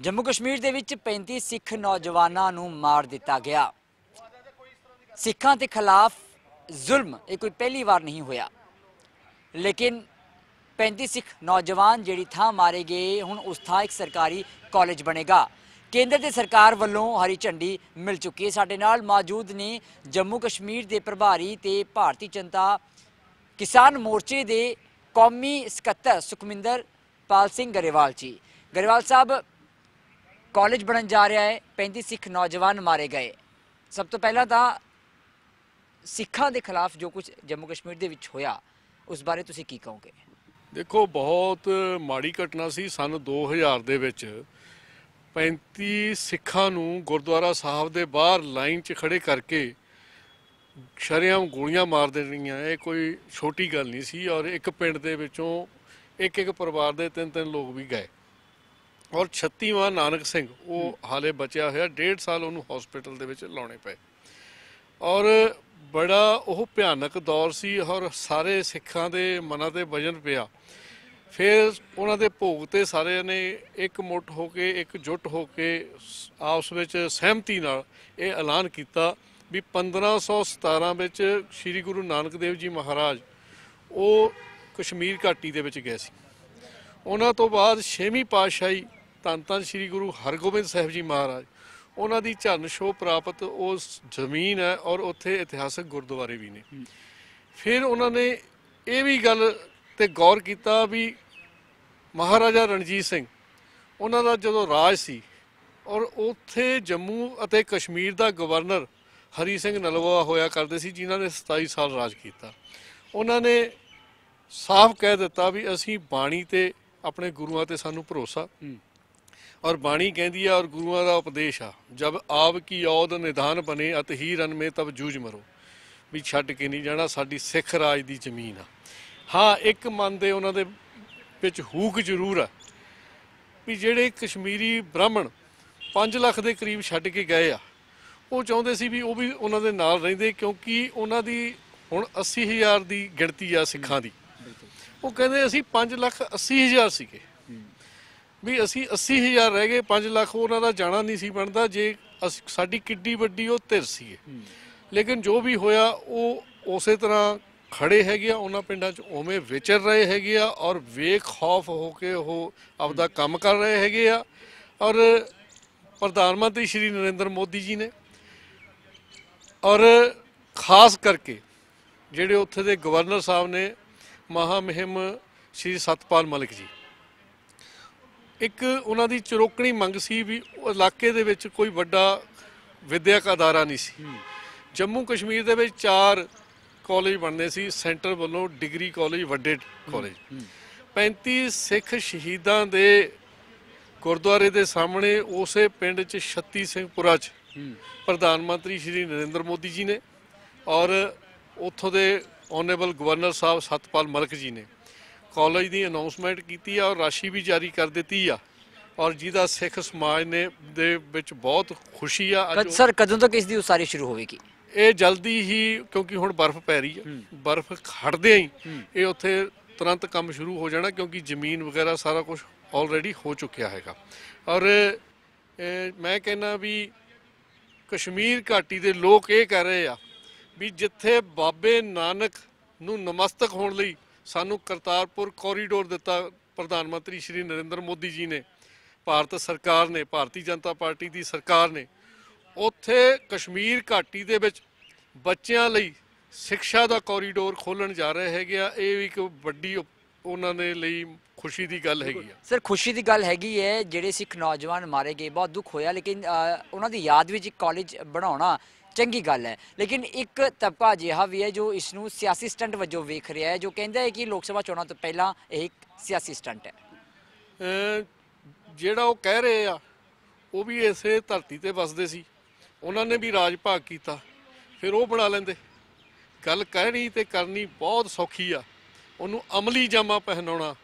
ਜੰਮੂ ਕਸ਼ਮੀਰ ਦੇ ਵਿੱਚ 35 ਸਿੱਖ ਨੌਜਵਾਨਾਂ ਨੂੰ ਮਾਰ ਦਿੱਤਾ ਗਿਆ। ਸਿੱਖਾਂ ਦੇ ਖਿਲਾਫ ਜ਼ੁਲਮ, ਇਹ ਕੋਈ ਪਹਿਲੀ ਵਾਰ ਨਹੀਂ ਹੋਇਆ। ਲੇਕਿਨ 35 ਸਿੱਖ ਨੌਜਵਾਨ ਜਿਹੜੀ ਥਾਂ ਮਾਰੇ ਗਏ, ਹੁਣ ਉਸ ਥਾਂ ਇੱਕ ਸਰਕਾਰੀ ਕਾਲਜ ਬਣੇਗਾ। ਕੇਂਦਰ ਦੀ ਸਰਕਾਰ ਵੱਲੋਂ ਹਰੀ ਝੰਡੀ ਮਿਲ ਚੁੱਕੀ ਹੈ। ਸਾਡੇ ਨਾਲ ਮੌਜੂਦ ਨੇ ਜੰਮੂ ਕਸ਼ਮੀਰ ਦੇ ਪ੍ਰਭਾਰੀ ਤੇ ਭਾਰਤੀ ਜਨਤਾ ਕਿਸਾਨ ਮੋਰਚੇ ਦੇ ਕੌਮੀ ਸਕੱਤਰ ਸੁਖਮਿੰਦਰ ਪਾਲ ਸਿੰਘ ਗਰੇਵਾਲ ਜੀ। ਗਰੇਵਾਲ ਸਾਹਿਬ ਕਾਲਜ ਬਣਨ ਜਾ ਰਿਹਾ ਹੈ 35 ਸਿੱਖ ਨੌਜਵਾਨ ਮਾਰੇ ਗਏ। ਸਭ ਤੋਂ ਪਹਿਲਾਂ ਤਾਂ ਸਿੱਖਾਂ ਦੇ ਖਿਲਾਫ ਜੋ ਕੁਝ ਜੰਮੂ ਕਸ਼ਮੀਰ ਦੇ ਵਿੱਚ ਹੋਇਆ, ਉਸ ਬਾਰੇ ਤੁਸੀਂ ਕੀ ਕਹੋਗੇ? ਦੇਖੋ, ਬਹੁਤ ਮਾੜੀ ਘਟਨਾ ਸੀ ਸਨ 2000 ਦੇ ਵਿੱਚ। 35 ਸਿੱਖਾਂ ਨੂੰ ਗੁਰਦੁਆਰਾ ਸਾਹਿਬ ਦੇ ਬਾਹਰ ਲਾਈਨ 'ਚ ਖੜੇ ਕਰਕੇ ਸ਼ਰੇਆਮ ਗੋਲੀਆਂ ਮਾਰ ਦੇਣੀਆਂ, ਇਹ ਕੋਈ ਛੋਟੀ ਗੱਲ ਨਹੀਂ ਸੀ ਔਰ ਇੱਕ ਪਿੰਡ ਦੇ ਵਿੱਚੋਂ ਇੱਕ ਇੱਕ ਪਰਿਵਾਰ ਦੇ ਤਿੰਨ ਤਿੰਨ ਲੋਕ ਵੀ ਗਏ। ਔਰ 36ਵਾਂ ਨਾਨਕ ਸਿੰਘ, ਉਹ ਹਾਲੇ ਬਚਿਆ ਹੋਇਆ, ਡੇਢ ਸਾਲ ਉਹਨੂੰ ਹਸਪੀਟਲ ਦੇ ਵਿੱਚ ਲਾਉਣੇ ਪਏ। ਔਰ ਬੜਾ ਉਹ ਭਿਆਨਕ ਦੌਰ ਸੀ ਔਰ ਸਾਰੇ ਸਿੱਖਾਂ ਦੇ ਮਨਾਂ ਤੇ ਵਜਨ ਪਿਆ। ਫਿਰ ਉਹਨਾਂ ਦੇ ਭੋਗ ਤੇ ਸਾਰਿਆਂ ਨੇ ਇੱਕ ਮੁੱਠ ਹੋ ਕੇ, ਇੱਕ ਜੁੱਟ ਹੋ ਕੇ ਆਪਸ ਵਿੱਚ ਸਹਿਮਤੀ ਨਾਲ ਇਹ ਐਲਾਨ ਕੀਤਾ ਵੀ 1517 ਵਿੱਚ ਸ੍ਰੀ ਗੁਰੂ ਨਾਨਕ ਦੇਵ ਜੀ ਮਹਾਰਾਜ ਉਹ ਕਸ਼ਮੀਰ ਘਾਟੀ ਦੇ ਵਿੱਚ ਗਏ ਸੀ। ਉਹਨਾਂ ਤੋਂ ਬਾਅਦ ਛੇਵੀਂ ਪਾਤਸ਼ਾਹੀ ਧੰਨ ਧੰਨ ਸ੍ਰੀ ਗੁਰੂ ਹਰਗੋਬਿੰਦ ਸਾਹਿਬ ਜੀ ਮਹਾਰਾਜ। ਉਹਨਾਂ ਦੀ ਝਰਨ ਸ਼ੋ ਪ੍ਰਾਪਤ ਉਸ ਜ਼ਮੀਨ ਹੈ ਔਰ ਉੱਥੇ ਇਤਿਹਾਸਕ ਗੁਰਦੁਆਰੇ ਵੀ ਨੇ। ਫਿਰ ਉਹਨਾਂ ਨੇ ਇਹ ਵੀ ਗੱਲ ਤੇ ਗੌਰ ਕੀਤਾ ਵੀ ਮਹਾਰਾਜਾ ਰਣਜੀਤ ਸਿੰਘ, ਉਹਨਾਂ ਦਾ ਜਦੋਂ ਰਾਜ ਸੀ ਔਰ ਉੱਥੇ ਜੰਮੂ ਅਤੇ ਕਸ਼ਮੀਰ ਦਾ ਗਵਰਨਰ ਹਰੀ ਸਿੰਘ ਨਲਵਾ ਹੋਇਆ ਕਰਦੇ ਸੀ, ਜਿਨ੍ਹਾਂ ਨੇ 27 ਸਾਲ ਰਾਜ ਕੀਤਾ। ਉਹਨਾਂ ਨੇ ਸਾਫ਼ ਕਹਿ ਦਿੱਤਾ ਵੀ ਅਸੀਂ ਬਾਣੀ ਤੇ ਆਪਣੇ ਗੁਰੂਆਂ ਤੇ ਸਾਨੂੰ ਭਰੋਸਾ ਔਰ ਬਾਣੀ ਕਹਿੰਦੀ ਆ ਔਰ ਗੁਰੂਆਂ ਦਾ ਉਪਦੇਸ਼ ਆ ਜਬ ਆਪ ਕੀ ਔਦ ਨਿਧਾਨ ਬਨੇ ਅਤ ਹੀ ਰਨ ਮੇ ਤਬ ਜੂਝ ਮਰੋ। ਵੀ ਛੱਡ ਕੇ ਨਹੀਂ ਜਾਣਾ ਸਾਡੀ ਸਿੱਖ ਰਾਜ ਦੀ ਜ਼ਮੀਨ ਆ। ਹਾਂ ਇੱਕ ਮਨ ਦੇ ਉਹਨਾਂ ਦੇ ਵਿੱਚ ਹੂਕ ਜ਼ਰੂਰ ਆ ਵੀ ਜਿਹੜੇ ਕਸ਼ਮੀਰੀ ਬ੍ਰਾਹਮਣ 5 ਲੱਖ ਦੇ ਕਰੀਬ ਛੱਡ ਕੇ ਗਏ ਆ ਉਹ ਚਾਹੁੰਦੇ ਸੀ ਵੀ ਉਹ ਵੀ ਉਹਨਾਂ ਦੇ ਨਾਲ ਰਹਿੰਦੇ ਕਿਉਂਕਿ ਉਹਨਾਂ ਦੀ ਹੁਣ 80000 ਦੀ ਗਿਣਤੀ ਆ ਸਿੱਖਾਂ ਦੀ। ਉਹ ਕਹਿੰਦੇ ਅਸੀਂ 5 ਲੱਖ 80000 ਸੀਗੇ। ਵੀ ਅਸੀਂ 80000 ਰਹਿ ਗਏ 5 ਲੱਖ ਉਹਨਾਂ ਦਾ ਜਾਣਾ ਨਹੀਂ ਸੀ ਬਣਦਾ ਜੇ ਅਸੀਂ- ਸਾਡੀ ਕਿੱਡੀ ਵੱਡੀ ਉਹ ਧਿਰ ਸੀ ਲੇਕਿਨ ਜੋ ਵੀ ਹੋਇਆ ਉਹ ਉਸੇ ਤਰ੍ਹਾਂ ਖੜੇ ਹੈਗੇ ਆ ਉਹਨਾਂ ਪਿੰਡਾਂ 'ਚ ਉਵੇਂ ਵਿਚਰ ਰਹੇ ਹੈਗੇ ਆ ਔਰ ਬੇਖੌਫ ਹੋ ਕੇ ਉਹ ਆਪਦਾ ਕੰਮ ਕਰ ਰਹੇ ਹੈਗੇ ਆ। ਔਰ ਪ੍ਰਧਾਨ ਮੰਤਰੀ ਸ਼੍ਰੀ ਨਰਿੰਦਰ ਮੋਦੀ ਜੀ ਨੇ ਔਰ ਖਾਸ ਕਰਕੇ ਜਿਹੜੇ ਉੱਥੇ ਦੇ ਗਵਰਨਰ ਸਾਹਿਬ ਨੇ ਮਹਾ ਮਹਿਮ ਸ਼੍ਰੀ ਸਤਪਾਲ ਮਲਿਕ ਜੀ। ਇੱਕ ਉਹਨਾਂ ਦੀ ਚਰੋਕਣੀ ਮੰਗ ਸੀ ਵੀ ਇਲਾਕੇ ਦੇ ਵਿੱਚ ਕੋਈ ਵੱਡਾ ਵਿਦਿਅਕ ਅਦਾਰਾ ਨਹੀਂ ਸੀ। ਜੰਮੂ ਕਸ਼ਮੀਰ ਦੇ ਵਿੱਚ ਚਾਰ ਕਾਲਜ ਬਣਨੇ ਸੀ ਸੈਂਟਰ ਵੱਲੋਂ ਡਿਗਰੀ ਕਾਲਜ ਵੱਡੇ ਕਾਲਜ 35 ਸਿੱਖ ਸ਼ਹੀਦਾਂ ਦੇ ਗੁਰਦੁਆਰੇ ਦੇ ਸਾਹਮਣੇ ਉਸੇ ਪਿੰਡ 'ਚ 36 ਸਿੰਘਪੁਰਾ 'ਚ ਪ੍ਰਧਾਨ ਮੰਤਰੀ ਸ਼੍ਰੀ ਨਰਿੰਦਰ ਮੋਦੀ ਜੀ ਨੇ ਔਰ ਉੱਥੋਂ ਦੇ ਓਨੇਬਲ ਗਵਰਨਰ ਸਾਹਿਬ ਸਤਪਾਲ ਮਲਕ ਜੀ ਨੇ। ਕਾਲਜ ਦੀ ਅਨਾਉਂਸਮੈਂਟ ਕੀਤੀ ਆ ਔਰ ਰਾਸ਼ੀ ਵੀ ਜਾਰੀ ਕਰ ਦਿੱਤੀ ਆ। ਔਰ ਜਿਹਦਾ ਸਿੱਖ ਸਮਾਜ ਨੇ ਦੇ ਵਿੱਚ ਬਹੁਤ ਖੁਸ਼ੀ ਆ। ਅੱਜ ਸਰ ਕਦੋਂ ਤੱਕ ਇਸ ਦੀ ਉਸਾਰੀ ਸ਼ੁਰੂ ਹੋਵੇਗੀ? ਇਹ ਜਲਦੀ ਹੀ ਕਿਉਂਕਿ ਹੁਣ ਬਰਫ਼ ਪੈ ਰਹੀ ਹੈ। ਬਰਫ਼ ਖੜਦੇ ਹੀ। ਇਹ ਉੱਥੇ ਤੁਰੰਤ ਕੰਮ ਸ਼ੁਰੂ ਹੋ ਜਾਣਾ ਕਿਉਂਕਿ ਜ਼ਮੀਨ ਵਗੈਰਾ ਸਾਰਾ ਕੁਝ ਆਲਰੇਡੀ ਹੋ ਚੁੱਕਿਆ ਹੈਗਾ। ਔਰ ਮੈਂ ਕਹਿੰਨਾ ਵੀ ਕਸ਼ਮੀਰ ਘਾਟੀ ਦੇ ਲੋਕ ਇਹ ਕਹਿ ਰਹੇ ਆ ਵੀ ਜਿੱਥੇ ਬਾਬੇ ਨਾਨਕ ਨੂੰ ਨਮਸਤਕ ਹੋਣ ਲਈ ਸਾਨੂੰ ਕਰਤਾਰਪੁਰ ਕੋਰੀਡੋਰ ਦਿੱਤਾ ਪ੍ਰਧਾਨ ਮੰਤਰੀ ਸ਼੍ਰੀ ਨਰਿੰਦਰ ਮੋਦੀ ਜੀ ਨੇ, ਭਾਰਤ ਸਰਕਾਰ ਨੇ, ਭਾਰਤੀ ਜਨਤਾ ਪਾਰਟੀ ਦੀ ਸਰਕਾਰ ਨੇ। ਉੱਥੇ ਕਸ਼ਮੀਰ ਘਾਟੀ ਦੇ ਵਿੱਚ ਬੱਚਿਆਂ ਲਈ ਸਿੱਖਿਆ ਦਾ ਕੋਰੀਡੋਰ ਖੋਲਣ ਜਾ ਰਹੇ ਹੈਗੇ ਆ। ਇਹ ਵੀ ਇੱਕ ਵੱਡੀ ਉਹਨਾਂ ਦੇ ਲਈ ਖੁਸ਼ੀ ਦੀ ਗੱਲ ਹੈਗੀ ਆ। ਸਰ, ਖੁਸ਼ੀ ਦੀ ਗੱਲ ਹੈਗੀ ਹੈ, ਜਿਹੜੇ ਸਿੱਖ ਨੌਜਵਾਨ ਮਾਰੇ ਗਏ, ਬਹੁਤ ਦੁੱਖ ਹੋਇਆ, ਲੇਕਿਨ ਉਹਨਾਂ ਦੀ ਯਾਦ ਵਿੱਚ ਇੱਕ ਕਾਲਜ ਬਣਾਉਣਾ ਚੰਗੀ ਗੱਲ ਹੈ। ਲੇਕਿਨ ਇੱਕ ਤਬਕਾ ਅਜਿਹਾ ਵੀ ਹੈ ਜੋ ਇਸ ਨੂੰ ਸਿਆਸੀ ਸਟੰਟ ਵਜੋਂ ਵੇਖ ਰਿਹਾ ਹੈ, ਜੋ ਕਹਿੰਦਾ ਹੈ ਕਿ ਲੋਕ ਸਭਾ ਚੋਣਾਂ ਤੋਂ ਪਹਿਲਾਂ ਇਹ ਇੱਕ ਸਿਆਸੀ ਸਟੰਟ ਹੈ। ਜਿਹੜਾ ਉਹ ਕਹਿ ਰਹੇ ਆ, ਉਹ ਵੀ ਇਸੇ ਧਰਤੀ ਤੇ ਵਸਦੇ ਸੀ। ਉਹਨਾਂ ਨੇ ਵੀ ਰਾਜ ਭਾਗ ਕੀਤਾ, ਫਿਰ ਉਹ ਬਣਾ ਲੈਂਦੇ। ਗੱਲ ਕਹਿਣੀ ਤੇ ਕਰਨੀ ਬਹੁਤ ਸੌਖੀ ਆ। ਉਹਨੂੰ ਅਮਲੀ ਜਾਮਾ ਪਹਿਨਾਉਣਾ,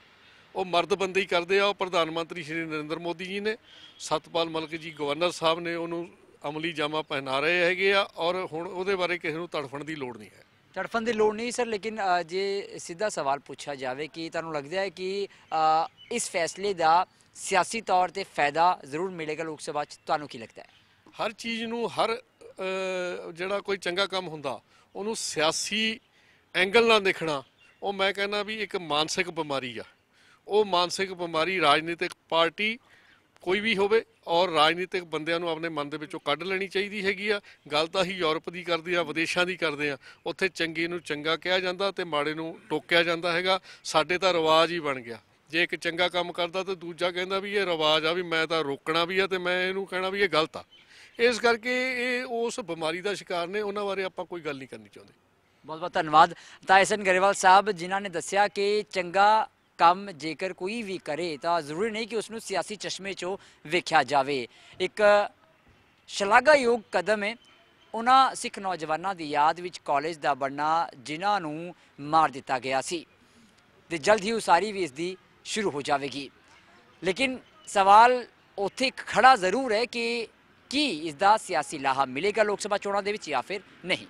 ਉਹ ਮਰਦ ਬੰਦੇ ਹੀ ਕਰਦੇ ਆ। ਉਹ ਪ੍ਰਧਾਨ ਮੰਤਰੀ ਸ਼੍ਰੀ ਨਰਿੰਦਰ ਮੋਦੀ ਜੀ ਨੇ, ਸਤਪਾਲ ਮਲਕ ਜੀ ਗਵਰਨਰ ਸਾਹਿਬ ਨੇ ਉਹਨੂੰ ਅਮਲੀ ਜਾਮਾ ਪਹਿਨਾ ਰਹੇ ਹੈਗੇ ਆ ਔਰ ਹੁਣ ਉਹਦੇ ਬਾਰੇ ਕਿਸੇ ਨੂੰ ਤੜਫਣ ਦੀ ਲੋੜ ਨਹੀਂ ਹੈ। ਤੜਫਣ ਦੀ ਲੋੜ ਨਹੀਂ ਸਰ ਲੇਕਿਨ ਜੇ ਸਿੱਧਾ ਸਵਾਲ ਪੁੱਛਿਆ ਜਾਵੇ ਕਿ ਤੁਹਾਨੂੰ ਲੱਗਦਾ ਹੈ ਕਿ ਇਸ ਫੈਸਲੇ ਦਾ ਸਿਆਸੀ ਤੌਰ ਤੇ ਫਾਇਦਾ ਜ਼ਰੂਰ ਮਿਲੇਗਾ ਲੋਕ ਸਭਾ 'ਚ ਤੁਹਾਨੂੰ ਕੀ ਲੱਗਦਾ ਹੈ? ਹਰ ਚੀਜ਼ ਨੂੰ ਹਰ ਜਿਹੜਾ ਕੋਈ ਚੰਗਾ ਕੰਮ ਹੁੰਦਾ ਉਹਨੂੰ ਸਿਆਸੀ ਐਂਗਲ ਨਾਲ ਦੇਖਣਾ ਉਹ ਮੈਂ ਕਹਿੰਦਾ ਵੀ ਇੱਕ ਮਾਨਸਿਕ ਬਿਮਾਰੀ ਆ। ਉਹ ਮਾਨਸਿਕ ਬਿਮਾਰੀ ਰਾਜਨੀਤਿਕ ਪਾਰਟੀ ਕੋਈ ਵੀ ਹੋਵੇ ਔਰ ਰਾਜਨੀਤਿਕ ਬੰਦਿਆਂ ਨੂੰ ਆਪਣੇ ਮਨ ਦੇ ਵਿੱਚੋਂ ਕੱਢ ਲੈਣੀ ਚਾਹੀਦੀ ਹੈਗੀ ਆ। ਗੱਲ ਤਾਂ ਹੀ ਯੂਰਪ ਦੀ ਕਰਦੇ ਆ, ਵਿਦੇਸ਼ਾਂ ਦੀ ਕਰਦੇ ਆ। ਉੱਥੇ ਚੰਗੇ ਨੂੰ ਚੰਗਾ ਕਿਹਾ ਜਾਂਦਾ ਤੇ ਮਾੜੇ ਨੂੰ ਟੋਕਿਆ ਜਾਂਦਾ ਹੈਗਾ। ਸਾਡੇ ਤਾਂ ਰਿਵਾਜ ਹੀ ਬਣ ਗਿਆ। ਜੇ ਇੱਕ ਚੰਗਾ ਕੰਮ ਕਰਦਾ ਤੇ ਦੂਜਾ ਕਹਿੰਦਾ ਵੀ ਇਹ ਰਿਵਾਜ ਆ ਵੀ ਮੈਂ ਤਾਂ ਰੋਕਣਾ ਵੀ ਆ ਤੇ ਮੈਂ ਇਹਨੂੰ ਕਹਿਣਾ ਵੀ ਇਹ ਗਲਤ ਆ। ਇਸ ਕਰਕੇ ਇਹ ਉਸ ਬਿਮਾਰੀ ਦਾ ਸ਼ਿਕਾਰ ਨੇ, ਉਹਨਾਂ ਬਾਰੇ ਆਪਾਂ ਕੋਈ ਗੱਲ ਨਹੀਂ ਕਰਨੀ ਚਾਹੁੰਦੇ। ਬਹੁਤ ਬਹੁਤ ਧੰਨਵਾਦ। ਤਾਂ ਐਸਨ ਗਰੇਵਾਲ ਸਾਹਿਬ, ਜਿਨ੍ਹਾਂ ਨੇ ਦੱਸਿਆ ਕਿ ਚੰਗਾ ਕੰਮ ਜੇਕਰ ਕੋਈ ਵੀ ਕਰੇ ਤਾਂ ਜ਼ਰੂਰੀ ਨਹੀਂ ਕਿ ਉਸ ਨੂੰ ਸਿਆਸੀ ਚਸ਼ਮੇ 'ਚੋਂ ਵੇਖਿਆ ਜਾਵੇ। ਇੱਕ ਸ਼ਲਾਘਾਯੋਗ ਕਦਮ ਹੈ। ਉਹਨਾਂ ਸਿੱਖ ਨੌਜਵਾਨਾਂ ਦੀ ਯਾਦ ਵਿੱਚ ਕਾਲਜ ਦਾ ਬਣਨਾ ਜਿਨ੍ਹਾਂ ਨੂੰ ਮਾਰ ਦਿੱਤਾ ਗਿਆ ਸੀ। ਤੇ ਜਲਦ ਹੀ ਉਸਾਰੀ ਵੀ ਇਸ ਦੀ ਸ਼ੁਰੂ ਹੋ ਜਾਵੇਗੀ। ਲੇਕਿਨ ਸਵਾਲ ਉੱਥੇ ਖੜਾ ਜ਼ਰੂਰ ਹੈ ਕਿ ਕੀ ਇਸ ਦਾ ਸਿਆਸੀ ਲਾਹਾ ਮਿਲੇਗਾ ਲੋਕ ਸਭਾ ਚੋਣਾਂ ਦੇ ਵਿੱਚ ਜਾਂ ਫਿਰ ਨਹੀਂ।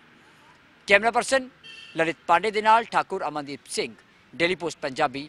ਕੈਮਰਾ ਪਰਸਨ ਲਲਿਤ ਪਾਂਡੇ ਦੇ ਨਾਲ ਠਾਕੁਰ ਅਮਨਦੀਪ ਸਿੰਘ, ਡੇਲੀ ਪੋਸਟ ਪੰਜਾਬੀ।